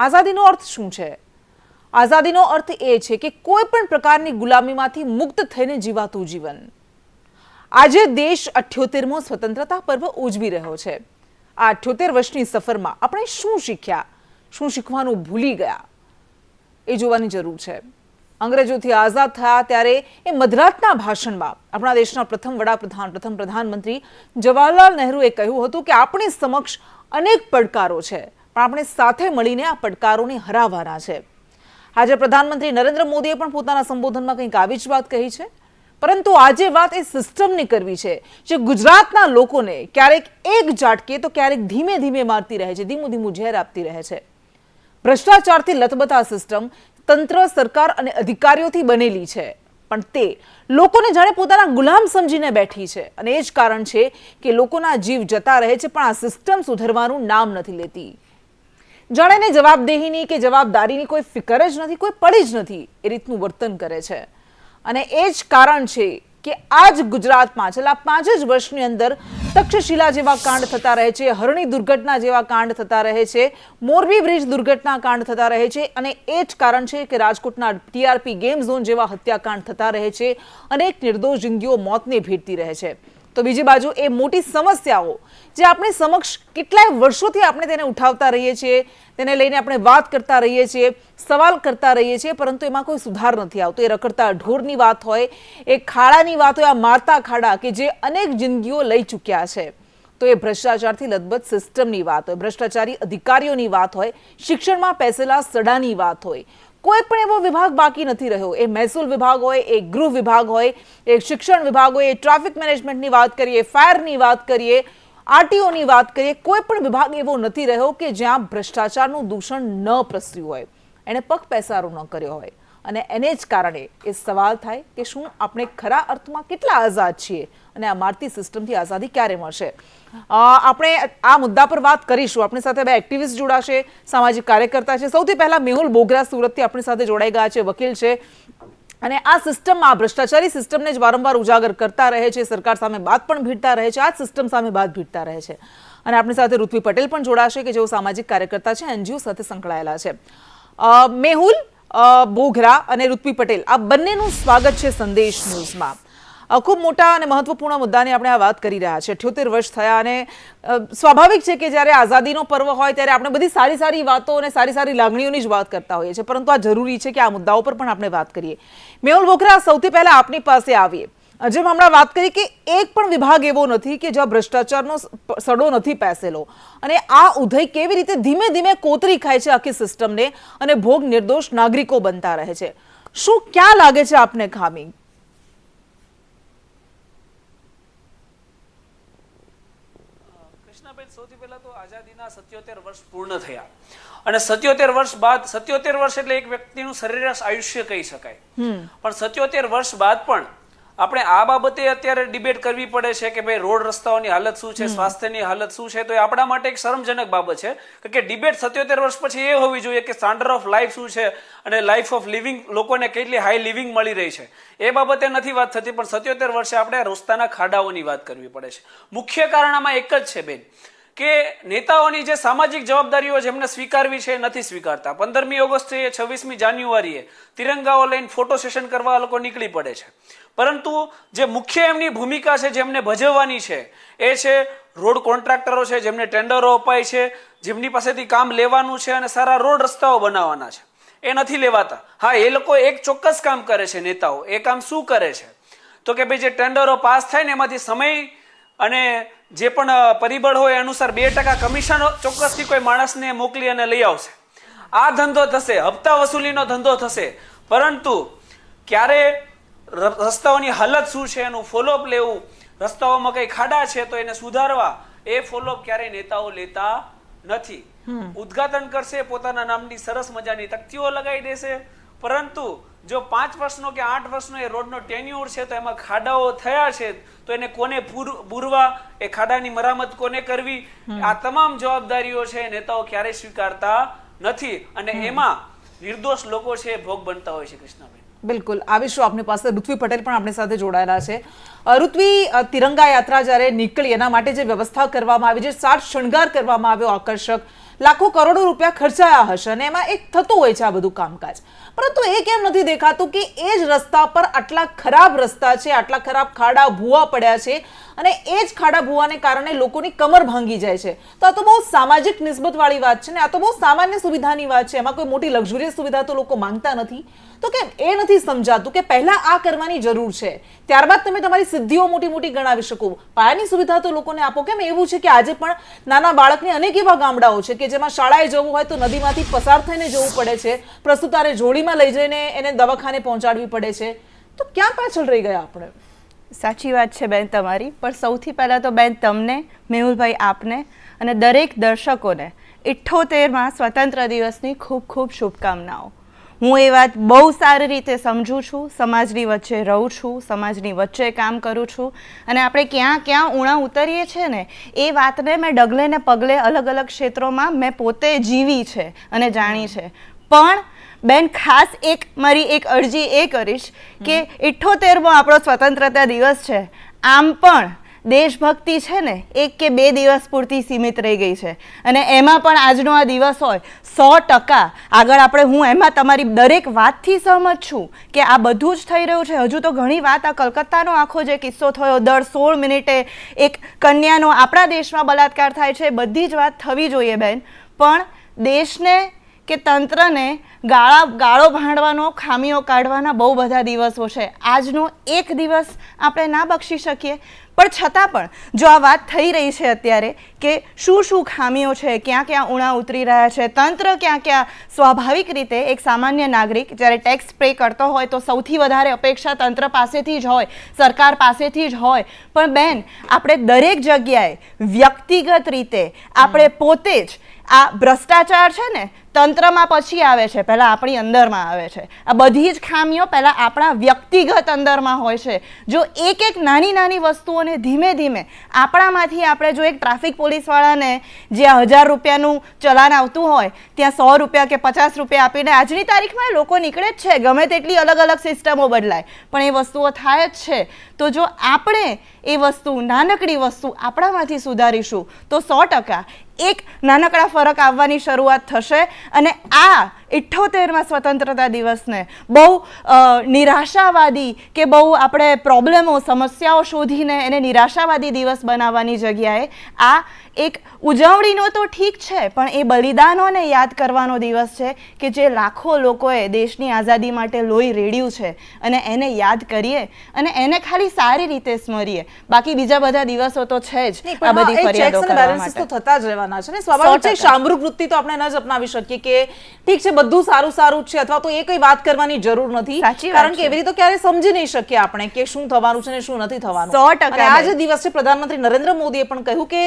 આઝાદીનો અર્થ શું છે? આઝાદીનો અર્થ એ છે કે કોઈ પણ પ્રકારની ગુલામીમાંથી મુક્ત થઈને જીવાતું જીવન. આજે દેશ અઠ્યોતેરમો સ્વતંત્રતા પર્વ ઉજવી રહ્યો છે. આ અઠ્યોતેર વર્ષની સફરમાં આપણે શું શીખ્યા? શું શીખવાનું ભૂલી ગયા? એ જોવાની જરૂર છે. અંગ્રેજોથી આઝાદ થયા ત્યારે એ મધરાતના ભાષણમાં આપણા દેશના પ્રથમ વડાપ્રધાન, પ્રથમ પ્રધાનમંત્રી જવાહરલાલ નહેરુએ કહ્યું હતું કે આપણી સમક્ષ અનેક પડકારો છે. પણ આપણે સાથે મળીને આ પડકારોને હરાવવાના છે. આજે પ્રધાનમંત્રી નરેન્દ્ર મોદીએ પણ પોતાના સંબોધનમાં કંઈક આવી જ વાત કહી છે. પરંતુ આજે વાત એ સિસ્ટમની કરવી છે જે ગુજરાતના લોકોને ક્યારેક એક ઝાટકે તો ક્યારેક ધીમે ધીમે મારતી રહે છે, ધીમું ધીમું ઝેર આપતી રહે છે. ભ્રષ્ટાચારથી લથબથા સિસ્ટમ તંત્ર, સરકાર અને અધિકારીઓથી બનેલી છે. પણ તે લોકોને જાણે પોતાના ગુલામ સમજીને બેઠી છે અને એ જ કારણ છે કે લોકોના જીવ જતા રહે છે, પણ આ સિસ્ટમ સુધરવાનું નામ નથી લેતી. જાણે જવાબદેહીની કે જવાબદારીની કોઈ ફિકર જ નથી, કોઈ પડી જ નથી એ રીતનું વર્તન કરે છે. અને એ જ કારણ છે કે આ જ ગુજરાતમાં, છેલ્લા પાંચ જ વર્ષની અંદર તક્ષશિલા જેવા કાંડ થતા રહે છે, હરણી દુર્ઘટના જેવા કાંડ થતા રહે છે, મોરબી બ્રિજ દુર્ઘટના કાંડ થતા રહે છે અને એ જ કારણ છે કે રાજકોટના ટીઆરપી ગેમ ઝોન જેવા હત્યાકાંડ થતા રહે છે, અનેક નિર્દોષ જિંદગીઓ મોતને ભેટતી રહે છે. તો બીજી બાજુ એ મોટી સમસ્યાઓ જે આપણી સમક્ષ કેટલાય વર્ષોથી આપણે તેને ઉઠાવતા રહીએ છીએ, તેને લઈને આપણે વાત કરતા રહીએ છીએ, સવાલ કરતા રહીએ છીએ, પરંતુ એમાં કોઈ સુધાર નથી આવતો. એ રખડતા ઢોરની વાત હોય, એ ખાડાની વાત હોય, આ મારતા ખાડા કે જે અનેક જિંદગીઓ લઈ ચૂક્યા છે. તો એ ભ્રષ્ટાચારથી લથબથ સિસ્ટમની વાત હોય, ભ્રષ્ટાચારી અધિકારીઓની વાત હોય, શિક્ષણમાં પેસેલા સડાની વાત હોય કોઈ પણ એવો વિભાગ બાકી નથી રહ્યો. એ મહેસૂલ વિભાગ હોય, એ ગૃહ વિભાગ હોય, એ શિક્ષણ વિભાગ હોય, એ ટ્રાફિક મેનેજમેન્ટની વાત કરીએ, ફાયરની વાત કરીએ, આરટીઓની વાત કરીએ, કોઈ પણ વિભાગ એવો નથી રહ્યો કે જ્યાં ભ્રષ્ટાચારનું દૂષણ ન પ્રસર્યું હોય. એણે પગ પેસારો ન કર્યો હોય. અને એને જ કારણે એ સવાલ થાય કે શું આપણે ખરા અર્થમાં કેટલા આઝાદ છીએ અને આ મારતી સિસ્ટમથી આઝાદી ક્યારે મળશે? આપણે આ મુદ્દા પર વાત કરીશું. આપણી સાથે બે એક્ટિવિસ્ટ જોડાશે, સામાજિક કાર્યકર્તા છે. સૌથી પહેલા મેહુલ બોગરા સુરતથી આપણી સાથે જોડાઈ ગયા છે, વકીલ છે. અને આ સિસ્ટમમાં ભ્રષ્ટાચારી સિસ્ટમને જ વારંવાર ઉજાગર કરતા રહે છે. સરકાર સામે બાદ પણ ભીડતા રહે છે. આ સિસ્ટમ સામે બાદ ભીડતા રહે છે. અને આપણી સાથે ઋત્વી પટેલ પણ જોડાશે, કે જેઓ સામાજિક કાર્યકર્તા છે, એનજીઓ સાથે સંકળાયેલા છે. મેહુલ બોઘરા અને ઋત્વી પટેલ, આ બંનેનું સ્વાગત છે સંદેશ ન્યૂઝમાં. ખૂબ મોટા અને મહત્વપૂર્ણ મુદ્દાની આપણે આ વાત કરી રહ્યા છે. અઠ્યોતેર વર્ષ થયા અને સ્વાભાવિક છે કે જ્યારે આઝાદીનો પર્વ હોય ત્યારે આપણે બધી સારી સારી વાતો અને સારી સારી લાગણીઓની જ વાત કરતા હોઈએ છીએ. પરંતુ આ જરૂરી છે કે આ મુદ્દાઓ પર પણ આપણે વાત કરીએ. મેહુલ બોઘરા, સૌથી પહેલા આપની પાસે આવીએ. જેમ હમણાં વાત કરી કે એક પણ વિભાગ એવો નથી કે જ્યાં ભ્રષ્ટાચારનો સડો નથી પેસેલો. અને આ ઉધય કેવી રીતે ધીમે ધીમે કોતરી ખાય છે આખી સિસ્ટમને અને ભોગ નિર્દોષ નાગરિકો બનતા રહે છે. શું ક્યાં લાગે છે આપને ખામી? કૃષ્ણાબેન સૌથી પહેલા તો આઝાદીના સત્યોતેર વર્ષ પૂર્ણ થયા. અને સત્યોતેર વર્ષ બાદ સત્યોતેર વર્ષ એટલે એક વ્યક્તિનું સરેરાશ આયુષ્ય કહી શકાય. પણ સત્યોતેર વર્ષ બાદ પણ આપણે આ બાબતે અત્યારે ડિબેટ કરવી પડે છે કે ભાઈ રોડ રસ્તાઓની હાલત શું છે સ્વાસ્થ્યની હાલત શું છે? તો એ આપણા માટે એક શરમજનક બાબત છે. કે ડિબેટ સત્યોતેર વર્ષ પછી એ હોવી જોઈએ કે સ્ટાન્ડર્ડ ઓફ લાઈફ શું છે અને લાઈફ ઓફ લિવિંગ લોકોને કેટલી હાઈ લિવિંગ મળી રહી છે. એ બાબતે નથી વાત થતી પણ સત્યોતેર વર્ષે આપણે રસ્તાના ખાડાઓની વાત કરવી પડે છે. મુખ્ય કારણ આમાં એક જ છે બેન કે નેતાઓની જે સામાજિક જવાબદારીઓ જેમને સ્વીકારવી છે નથી સ્વીકારતા. પંદરમી ઓગસ્ટે છવ્વીસમી જાન્યુઆરીએ તિરંગાઓ લઈને ફોટો સેશન કરવા લોકો નીકળી પડે છે. પરંતુ જે મુખ્ય એમની ભૂમિકા છે જેમને ભજવવાની છે, એ છે રોડ કોન્ટ્રાક્ટરો છે, જેમને ટેન્ડરો અપાય છે, જેમની પાસેથી કામ લેવાનું છે અને સારા રોડ રસ્તાઓ બનાવવાના છે. એ નથી લેવાતા. હા, એ લોકો એક ચોક્કસ કામ કરે છે, નેતાઓ. એ કામ શું કરે છે? તો કે ભાઈ, જે ટેન્ડરો પાસ થાય ને એમાંથી સમય અને જે પણ પરિબળ હોય અનુસાર બે ટકા કમિશન ચોક્કસથી કોઈ માણસને મોકલી અને લઈ આવશે. આ ધંધો થશે. હપ્તા વસૂલીનો ધંધો થશે. પરંતુ ક્યારે રસ્તાઓની હાલત શું છે એનું ફોલોઅપ લેવું. રસ્તાઓમાં કઈ ખાડા છે તો એને સુધારવા. એ ફોલોઅપ ક્યારેય નેતાઓ લેતા નથી. ઉદઘાટન કરશે પોતાના નામની સરસ મજાની તકતીઓ લગાવી દેશે. પરંતુ જો પાંચ વર્ષનો કે આઠ વર્ષનો એ રોડનો ટેન્યુર છે તો એમાં ખાડાઓ થયા છે તો એને કોને પૂર- પૂરવા? એ ખાડાની મરામત કોને કરવી? આ તમામ જવાબદારીઓ છે નેતાઓ ક્યારેય સ્વીકારતા નથી. અને એમાં નિર્દોષ લોકો છે ભોગ બનતા હોય છે કૃષ્ણાબેન બિલકુલ. આવીશું આપની પાસે. ઋત્વી પટેલ પણ આપણી સાથે જોડાયેલા છે. ઋત્વી તિરંગા યાત્રા જ્યારે નીકળી, એના માટે જે વ્યવસ્થા કરવામાં આવી જે સાત શણગાર કરવામાં આવ્યો આકર્ષક. લાખો કરોડો રૂપિયા ખર્ચાયા હશે અને એમાં એક થતું હોય છે આ બધું કામકાજ. પરંતુ એ કેમ નથી દેખાતું કે એ જ રસ્તા પર આટલા ખરાબ રસ્તા છે, આટલા ખરાબ ખાડા ભૂવા પડ્યા છે અને એ જ ખાડા ભૂવાને કારણે લોકોની કમર ભાંગી જાય છે. તો આ તો બહુ સામાજિક નિસ્બતવાળી વાત છે ને આ તો બહુ સામાન્ય સુવિધાની વાત છે. એમાં કોઈ મોટી લક્ઝુરિયસ સુવિધા તો લોકો માંગતા નથી. તો કેમ? એ નથી સમજાતું કે પહેલા આ કરવાની જરૂર છે. ત્યારબાદ તમે તમારી સિદ્ધિઓ મોટી મોટી ગણાવી શકો. પાયાની સુવિધા તો લોકોને આપો. કેમ? એવું છે કે આજે પણ નાના બાળકને અનેક એવા ગામડાઓ છે કે જેમાં શાળાએ જવું હોય તો નદીમાંથી પસાર થઈને જવું પડે છે. પ્રસ્તુતારે જોડીમાં લઈ જઈને એને દવાખાને પહોંચાડવી પડે છે. તો ક્યાં પાછળ રહી ગયા આપણે? સાચી વાત છે બેન તમારી, પણ સૌથી પહેલાં તો બેન તમને, મેહુલભાઈ આપને અને દરેક દર્શકોને ઇઠ્ઠોતેરમાં સ્વતંત્ર દિવસની ખૂબ ખૂબ શુભકામનાઓ. હું એ વાત બહુ સારી રીતે સમજું છું, સમાજની વચ્ચે રહું છું, સમાજની વચ્ચે કામ કરું છું અને આપણે ક્યાં ક્યાં ઉણા ઉતરીએ છીએ ને, એ વાતને મેં ડગલે ને પગલે અલગ અલગ ક્ષેત્રોમાં મેં પોતે જીવી છે અને જાણી છે. પણ બેન ખાસ એક મારી એક અરજી એ કરીશ કે ઇઠ્ઠોતેરમો આપણો સ્વતંત્રતા દિવસ છે. આમ પણ દેશભક્તિ છે ને એક કે બે દિવસ પૂરતી સીમિત રહી ગઈ છે. અને એમાં પણ આજનો આ દિવસ હોય સો ટકા. આગળ આપણે હું એમાં તમારી દરેક વાતથી સહમત છું કે આ બધું જ થઈ રહ્યું છે. હજુ તો ઘણી વાત આ કલકત્તાનો આખો જે કિસ્સો થયો દર સોળ મિનિટે એક કન્યાનો આપણા દેશમાં બલાત્કાર થાય છે બધી જ વાત થવી જોઈએ બેન. પણ દેશને કે તંત્રને ગાળા ગાળો ભાંડવાનો, ખામીઓ કાઢવાના બહુ બધા દિવસો છે. આજનો એક દિવસ આપણે ના બક્ષી શકીએ. પણ છતાં પણ જો આ વાત થઈ રહી છે અત્યારે કે શું શું ખામીઓ છે, ક્યાં ક્યાં ઉણા ઉતરી રહ્યા છે, તંત્ર ક્યાં ક્યાં સ્વાભાવિક રીતે એક સામાન્ય નાગરિક જ્યારે ટેક્સ પે કરતો હોય તો સૌથી વધારે અપેક્ષા તંત્ર પાસેથી જ હોય, સરકાર પાસેથી જ હોય. પણ બેન, આપણે દરેક જગ્યાએ વ્યક્તિગત રીતે આપણે પોતે જ આ ભ્રષ્ટાચાર છે ને, તંત્રમાં પછી આવે છે, પહેલાં આપણી અંદરમાં આવે છે. આ બધી જ ખામીઓ પહેલાં આપણા વ્યક્તિગત અંદરમાં હોય છે. જો એક એક નાની નાની વસ્તુઓને ધીમે ધીમે આપણામાંથી આપણે જો એક ટ્રાફિક પોલીસવાળાને જ્યાં હજાર રૂપિયાનું ચલાન આવતું હોય, ત્યાં સો રૂપિયા કે પચાસ રૂપિયા આપીને આજની તારીખમાં લોકો નીકળે જ છે, ગમે તેટલી અલગ અલગ સિસ્ટમો બદલાય. પણ એ વસ્તુઓ થાય જ છે. તો જો આપણે એ વસ્તુ, નાનકડી વસ્તુ આપણામાંથી સુધારીશું, તો સો ટકા એક નાનકડા ફરક આવવાની શરૂઆત થશે અને આ ઇઠ્ઠોતેરમાં સ્વતંત્રતા દિવસને. બહુ નિરાશાવાદી કે બહુ આપણે પ્રોબ્લેમો સમસ્યાઓ શોધીને એને નિરાશાવાદી દિવસ બનાવવાની જગ્યાએ આ એક ઉજવણીનો તો ઠીક છે પણ એ બલિદાનોને યાદ કરવાનો દિવસ છે કે જે લાખો લોકોએ દેશની આઝાદી માટે લોહી રેડ્યું છે અને એને યાદ કરીએ અને એને ખાલી સારી રીતે સ્મરીએ. બાકી બીજા બધા દિવસો તો છે જ આ બધી ફરિયાદો કરવા માટે. થતા જ રહેવાના છે ને સ્વાભાવિક છે શામૃગ વૃત્તિ તો આપણે ન જ અપનાવી શકીએ કે ઠીક છે બધું સારું સારું જ છે અથવા તો એ કઈ વાત કરવાની જરૂર નથી. કારણ કે એવી રીતે ક્યારે સમજી નહીં શકીએ આપણે કે શું થવાનું છે ને શું નથી થવાનું. સો ટકા આજે દિવસે પ્રધાનમંત્રી નરેન્દ્ર મોદીએ પણ કહ્યું કે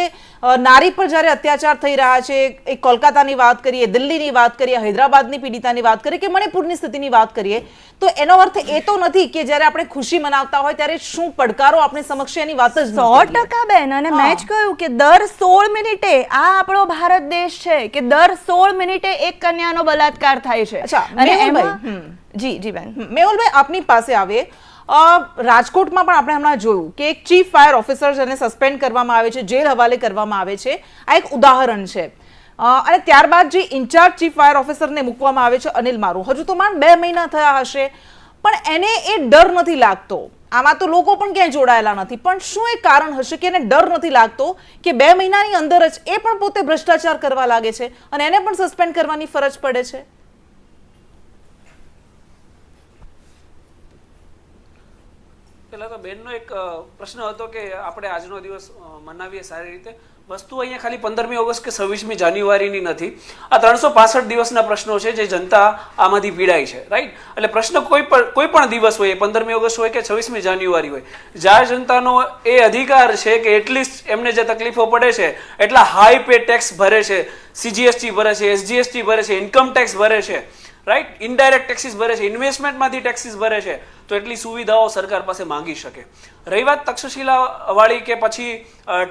નારી પર જ્યારે અત્યાચાર થઈ રહ્યા છે એ કોલકાતાની વાત કરીએ દિલ્હીની વાત કરીએ હૈદરાબાદની પીડિતાની વાત કરીએ કે મણિપુરની સ્થિતિની વાત કરીએ તો એનો અર્થ એ તો નથી કે જ્યારે આપણે ખુશી મનાવતા હોય ત્યારે શું પડકારો આપણી સમક્ષ એની વાત જ સો ટકા બેન અને. મેં જ કહ્યું કે દર સોળ મિનિટે આ આપણો ભારત દેશ છે કે દર સોળ મિનિટે એક કન્યાનો બલાત્કાર થાય છે. અને એમાં જી જી બેન. મેહુલભાઈ આપની પાસે આવીએ. રાજકોટમાં પણ આપણે હમણાં જોયું કે એક ચીફ ફાયર ઓફિસર જેને સસ્પેન્ડ કરવામાં આવે છે જેલ હવાલે કરવામાં આવે છે આ એક ઉદાહરણ છે. અને ત્યારબાદ જે ઇન્ચાર્જ ચીફ ફાયર ઓફિસરને મૂકવામાં આવે છે અનિલ મારું. હજુ તો માંડ બે મહિના થયા હશે પણ એને એ ડર નથી લાગતો. આમાં તો લોકો પણ ક્યાંય જોડાયેલા નથી. પણ શું એ કારણ હશે કે એને ડર નથી લાગતો કે બે મહિનાની અંદર જ એ પણ પોતે ભ્રષ્ટાચાર કરવા લાગે છે અને એને પણ સસ્પેન્ડ કરવાની ફરજ પડે છે? પેલા તો બેનનો એક પ્રશ્ન હતો કે આપણે આજનો દિવસ મનાવીએ સારી રીતે. વસ્તુ અહીંયા ખાલી પંદરમી ઓગસ્ટ કે છવ્વીસમી જાન્યુઆરીની નથી. આ ત્રણસો પાસઠ દિવસના પ્રશ્નો છે જે જનતા આમાંથી પીડાય છે રાઈટ એટલે પ્રશ્ન કોઈ પણ કોઈ પણ દિવસ હોય, પંદરમી ઓગસ્ટ હોય કે છવ્વીસમી જાન્યુઆરી હોય જ્યાં જનતાનો એ અધિકાર છે કે એટલીસ્ટ એમને જે તકલીફો પડે છે, એટલા હાઈ પે ટેક્સ ભરે છે સીજીએસટી ભરે છે એસજીએસટી ભરે છે ઇન્કમ ટેક્સ ભરે છે. રાઈટ ઇનડાયરેક્ટ ટેક્સીસ ભરે છે. ઇન્વેસ્ટમેન્ટમાંથી ટેક્સીસ ભરે છે. તો એટલી સુવિધાઓ સરકાર પાસે માંગી શકે. રહી વાત તક્ષશિલા વાળી કે પછી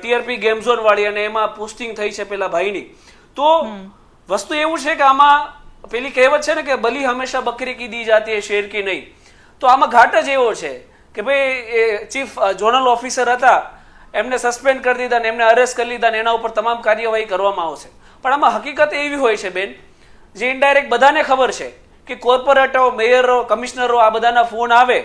ટીઆરપી ગેમ ઝોનવાળી અને એમાં પોસ્ટિંગ થઈ છે પેલા ભાઈની. તો વસ્તુ એવું છે કે આમાં પેલી કહેવત છે ને કે બલી હંમેશા બકરી કી દી જાતી શેર કી નહીં. તો આમાં ઘાટ જ એવો છે કે ભાઈ એ ચીફ ઝોનલ ઓફિસર હતા એમને સસ્પેન્ડ કરી દીધા ને એમને અરેસ્ટ કરી લીધા ને એના ઉપર તમામ કાર્યવાહી કરવામાં આવશે. પણ આમાં હકીકત એવી હોય છે બેન જે ઇનડાયરેક્ટ બધાને ખબર છે કે કોર્પોરેટરો મેયરો કમિશનરો આ બધાના ફોન આવે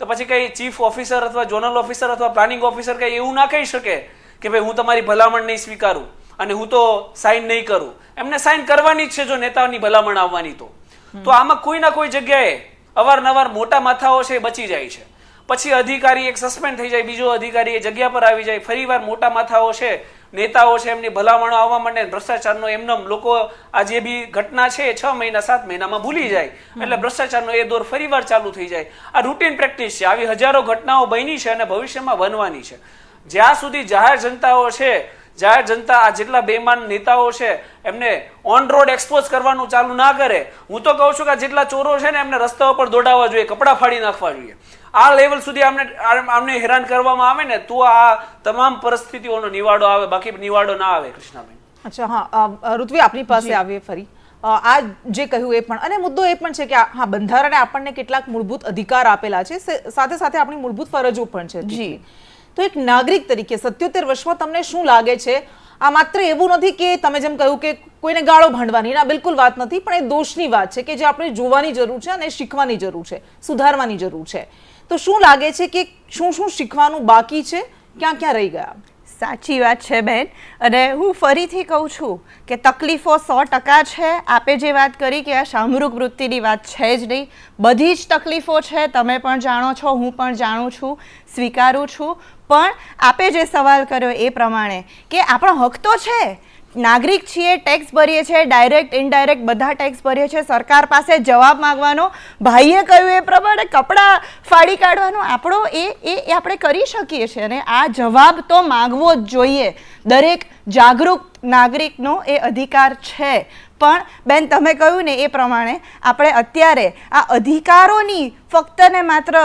તો પછી કંઈ ચીફ ઓફિસર અથવા ઝોનલ ઓફિસર અથવા પ્લાનિંગ ઓફિસર કંઈ એવું ના કહી શકે કે ભાઈ હું તમારી ભલામણ નહીં સ્વીકારું અને હું તો સાઇન નહીં કરું. એમને સાઇન કરવાની જ છે જો નેતાની ભલામણ આવવાની તો. તો આમાં કોઈ ના કોઈ જગ્યાએ અવારનવાર મોટા માથાઓ છે એ બચી જાય છે. પછી અધિકારી એક સસ્પેન્ડ થઈ જાય બીજો અધિકારી એ જગ્યા પર આવી જાય ફરીવાર મોટા માથાઓ છે નેતાઓ છે, એમની ભલામણો આવવા માંડે, ભ્રષ્ટાચારનો એમનેમ લોકો આ જે બી ઘટના છે છ મહિના, સાત મહિનામાં ભૂલી જાય. એટલે ભ્રષ્ટાચારનો એ દોર ફરીવાર ચાલુ થઈ જાય. આ રૂટીન પ્રેક્ટિસ છે. આવી હજારો ઘટનાઓ બની છે અને ભવિષ્યમાં બનવાની છે. જ્યાં સુધી જાહેર જનતાઓ છે જાહેર જનતા આ જેટલા બેમાન નેતાઓ છે એમને ઓન રોડ એક્સપોઝ કરવાનું ચાલુ ના કરે. હું તો કહું છું કે જેટલા ચોરો છે ને એમને રસ્તા ઉપર દોડાવવા જોઈએ કપડાં ફાડી નાખવા જોઈએ. આ લેવલ સુધી આમને આમને હેરાન કરવામાં આવે ને તો આ તમામ પરિસ્થિતિઓનો નિવાડો આવે બાકી નિવાડો ના આવે કૃષ્ણાબેન. અચ્છા હા ઋત્વી આપની પાસે આવીએ ફરી. આ જે કહ્યું એ પણ અને મુદ્દો એ પણ છે કે હા બંધારણે આપણને કેટલાક મૂળભૂત અધિકાર આપેલા છે સાથે સાથે આપણી મૂળભૂત ફરજો પણ છે. જી. તો એક નાગરિક તરીકે સત્યોતેર વર્ષમાં તમને શું લાગે છે? આ માત્ર એવું નથી કે તમે જેમ કહ્યું કે કોઈને ગાળો ભાંડવાની ના, બિલકુલ વાત નથી, પણ એ દોષની વાત છે કે જે આપણે જોવાની જરૂર છે અને શીખવાની જરૂર છે, સુધારવાની જરૂર છે. તો શું લાગે છે કે શું શું શીખવાનું બાકી છે? ક્યાં ક્યાં રહી ગયા? સાચી વાત છે, બેન. અને હું ફરીથી કહું છું કે તકલીફો સો ટકા છે. આપે જે વાત કરી કે આ શામરૂક વૃત્તિની વાત છે જ નહીં. બધી જ તકલીફો છે. તમે પણ જાણો છો, હું પણ જાણું છું. સ્વીકારું છું. પણ આપે જે સવાલ કર્યો એ પ્રમાણે કે આપણો હક તો છે. નાગરિક છીએ ટેક્સ ભરીએ છીએ ડાયરેક્ટ ઇનડાયરેક્ટ બધા ટેક્સ ભરીએ છીએ. સરકાર પાસે જવાબ માગવાનો, ભાઈએ કહ્યું એ પ્રમાણે કપડાં ફાડી કાઢવાનો આપણો એ એ આપણે કરી શકીએ છીએ. અને આ જવાબ તો માગવો જ જોઈએ. દરેક જાગૃત નાગરિકનો એ અધિકાર છે. પણ બેન, તમે કહ્યું ને એ પ્રમાણે આપણે અત્યારે આ અધિકારોની ફક્ત ને માત્ર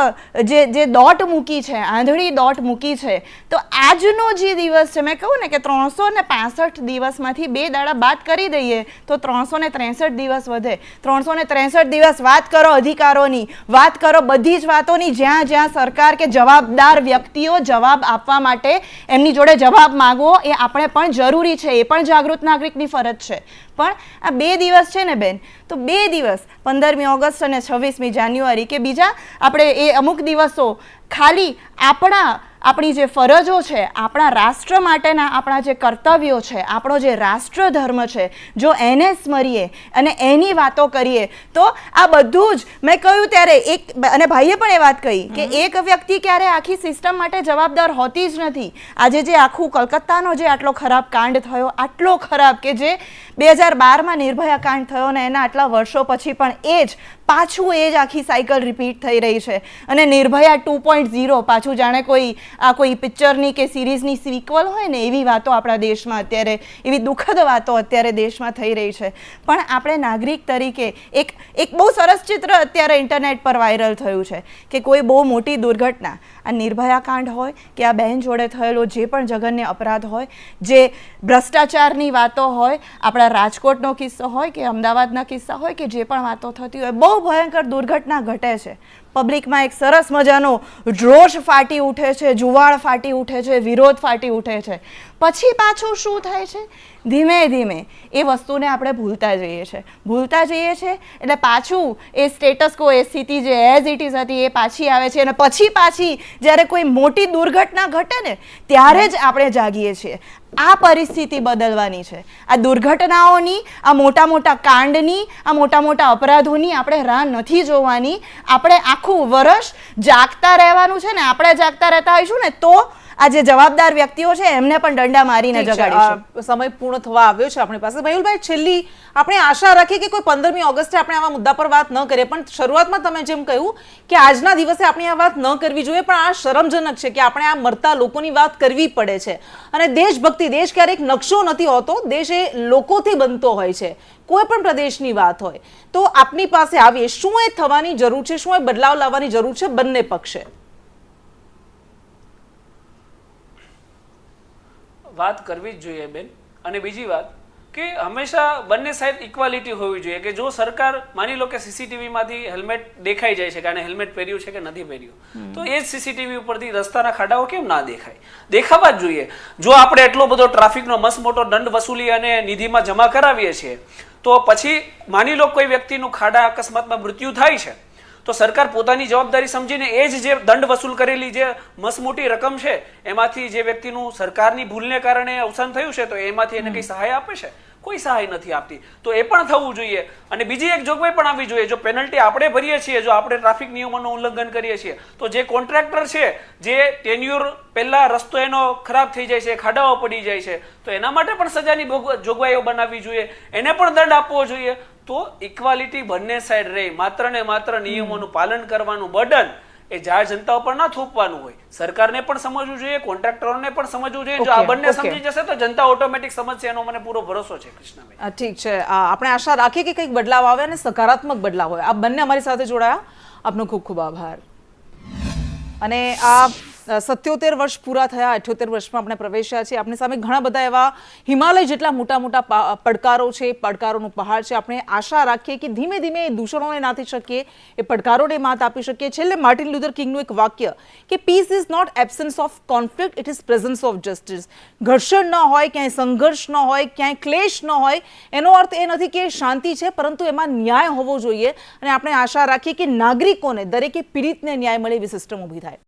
જે જે દોટ મૂકી છે, આંધળી દોટ મૂકી છે, તો આજનો જે દિવસ છે, મેં કહ્યું ને કે ત્રણસો ને પાસઠ દિવસમાંથી બે દાડા બાદ કરી દઈએ, તો ત્રણસો ને ત્રેસઠ દિવસ વધે. ત્રણસો ને ત્રેસઠ દિવસ વાત કરો અધિકારોની, વાત કરો બધી જ વાતોની, જ્યાં જ્યાં સરકાર કે જવાબદાર વ્યક્તિઓ જવાબ આપવા માટે એમની જોડે જવાબ માગવો, એ આપણે પણ જરૂરી છે, એ પણ જાગૃત નાગરિકની ફરજ છે. પણ આ બે દિવસ છે ને બેન, તો બે દિવસ, પંદરમી ઓગસ્ટ અને છવ્વીસમી જાન્યુઆરી કે બીજા આપણે એ અમુક દિવસો ખાલી આપણા આપણી જે ફરજો છે આપણા રાષ્ટ્ર માટેના આપણા જે કર્તવ્યો છે આપણો જે રાષ્ટ્ર ધર્મ છે જો એને સ્મરીએ અને એની વાતો કરીએ તો આ બધું જ મેં કહ્યું ત્યારે એક અને ભાઈએ પણ એ વાત કહી કે એક વ્યક્તિ ક્યારે આખી સિસ્ટમ માટે જવાબદાર હોતી જ નથી. આજે જે આખું કલકત્તાનો જે આટલો ખરાબ કાંડ થયો આટલો ખરાબ કે જે બે હજાર બારમાં નિર્ભયા કાંડ થયો ને એના આટલા વર્ષો પછી પણ એ જ પાછું એ જ આખી સાયકલ રિપીટ થઈ રહી છે. અને નિર્ભયા ટુ પોઈન્ટ ઝીરો પાછું જાણે કોઈ, આ કોઈ પિક્ચરની કે સિરીઝની સિક્વલ હોય ને એવી વાતો આપણા દેશમાં અત્યારે, એવી દુઃખદ વાતો અત્યારે દેશમાં થઈ રહી છે. પણ આપણે નાગરિક તરીકે એક એક બહુ સરસ ચિત્ર અત્યારે ઇન્ટરનેટ પર વાયરલ થયું છે કે કોઈ બહુ મોટી દુર્ઘટના આ નિર્ભયા કાંડ હોય કે આ બહેન જોડે થયેલો જે પણ જઘન્ય અપરાધ હોય, જે ભ્રષ્ટાચારની વાતો હોય, આપણા રાજકોટનો કિસ્સો હોય કે અમદાવાદના કિસ્સા હોય કે જે પણ વાતો થતી હોય, બહુ ભયંકર દુર્ઘટના ઘટે છે. પબ્લિકમાં એક સરસ મજાનો રોષ ફાટી ઉઠે છે, જુવાળ ફાટી ઉઠે છે, વિરોધ ફાટી ઉઠે છે. પછી પાછું શું થાય છે? ધીમે ધીમે એ વસ્તુને આપણે ભૂલતા જઈએ છીએ ભૂલતા જઈએ છીએ એટલે પાછું એ સ્ટેટસ કો એ સ્થિતિ જે એઝ ઇટ ઇઝ હતી, એ પાછી આવે છે અને પછી પાછી જ્યારે કોઈ મોટી દુર્ઘટના ઘટે ને, ત્યારે જ આપણે જાગીએ છીએ. આ પરિસ્થિતિ બદલવાની છે. આ દુર્ઘટનાઓની, આ મોટા મોટા કાંડની, આ મોટા મોટા અપરાધોની આપણે રાહ નથી જોવાની. આપણે આખું વર્ષ જાગતા રહેવાનું છે ને, આપણે જાગતા રહેતા હોઈશું ને, તો આ જે જવાબદાર વ્યક્તિઓ છે એમને પણ દંડા મારીને જગાડીશું. સમય પૂર્ણ થવા આવ્યો છે આપણી પાસે. મયુલભાઈ છેલ્લી આપણે આશા રાખીએ કે કોઈ પંદરમી ઓગસ્ટે આપણે આવા મુદ્દા પર વાત ન કરીએ પણ શરૂઆતમાં તમે જેમ કહ્યું કે આજના દિવસે આપણે આ વાત ન કરવી જોઈએ પણ આ શરમજનક છે કે આપણે આ મરતા લોકોની વાત કરવી પડે છે. અને દેશભક્તિ દેશ ક્યારેક નકશો નથી હોતો દેશ એ લોકોથી બનતો હોય છે. કોઈ પણ પ્રદેશની વાત હોય. તો આપની પાસે આવીએ. શું એ થવાની જરૂર છે? શું એ બદલાવ લાવવાની જરૂર છે બંને પક્ષે? વાત કરવી જ જોઈએ બેન. અને બીજી વાત કે હંમેશા બંને સાઈડ ઇક્વાલિટી હોવી જોઈએ કે જો સરકાર માની લો કે સીસીટીવીમાંથી હેલ્મેટ દેખાઈ જાય છે કે આને હેલ્મેટ પહેર્યું છે કે નથી પહેર્યું તો એ જ સીસીટીવી ઉપરથી રસ્તાના ખાડાઓ કેમ ના દેખાય? દેખાવા જ જોઈએ. જો આપણે એટલો બધો ટ્રાફિકનો મસ્ત મોટો દંડ વસૂલી અને નિધિમાં જમા કરાવીએ છીએ તો પછી માની લો કોઈ વ્યક્તિનું ખાડા અકસ્માતમાં મૃત્યુ થાય છે તો સરકાર પોતાની જવાબદારી સમજીને એ જ જે દંડ વસૂલ કરેલી જે મસમોટી રકમ છે, એમાંથી જે વ્યક્તિનું સરકારની ભૂલને કારણે અવસાન થયું છે, તો એમાંથી એને કંઈ સહાય આપે છે? કોઈ સહાય નથી આપતી. તો એ પણ થવું જોઈએ. અને બીજી એક જોગવાઈ પણ આવવી જોઈએ. જો પેનલ્ટી આપણે ભરીએ છીએ, જો આપણે ટ્રાફિક નિયમોનું ઉલ્લંઘન કરીએ છીએ, તો જે કોન્ટ્રાક્ટર છે, જે ટેન્યુર પહેલા રસ્તો એનો ખરાબ થઈ જાય છે, ખાડાઓ પડી જાય છે, તો એના માટે પણ સજાની જોગવાઈઓ બનાવવી જોઈએ. એને પણ દંડ આપવો જોઈએ. તો ઇક્વાલિટી બંને સાઈડ રહે. માત્ર ને માત્ર નિયમોનું પાલન કરવાનું બર્ડન એ જાહેર જનતા ઉપર ના થોપવાનું હોય. સરકારને પણ સમજવું જોઈએ કોન્ટ્રાક્ટરોને પણ સમજવું જોઈએ. જો આ બંને સમજી જશે તો જનતા ઓટોમેટિક સમજશે. એનો મને પૂરો ભરોસો છે કૃષ્ણભાઈ. ઠીક છે. આપણે આશા રાખીએ કે કંઈક બદલાવ આવે અને સકારાત્મક બદલાવ હોય. આ બંને અમારી સાથે જોડાયા. આપનો ખૂબ ખૂબ આભાર. અને આ સત્યોતેર વર્ષ પૂરા થયા, અઠ્યોતેર વર્ષમાં આપણે પ્રવેશ્યા છીએ. આપણી સામે ઘણા બધા એવા હિમાલય જેટલા મોટા મોટા પડકારો છે, પડકારોનું પહાડ છે. આપણે આશા રાખીએ કે ધીમે ધીમે એ દૂષણોને નાથી શકીએ, એ પડકારોને માત આપી શકીએ. છેલ્લે માર્ટિન લ્યુધર કિંગનું એક વાક્ય કે peace is not absence of conflict it is presence of justice ઘર્ષણ ન હોય, ક્યાંય સંઘર્ષ ન હોય, ક્યાંય ક્લેશ ન હોય, એનો અર્થ એ નથી કે શાંતિ છે, પરંતુ એમાં ન્યાય હોવો જોઈએ. અને આપણે આશા રાખીએ કે નાગરિકોને, દરેકે પીડિતને ન્યાય મળે એવી સિસ્ટમ ઊભી થાય.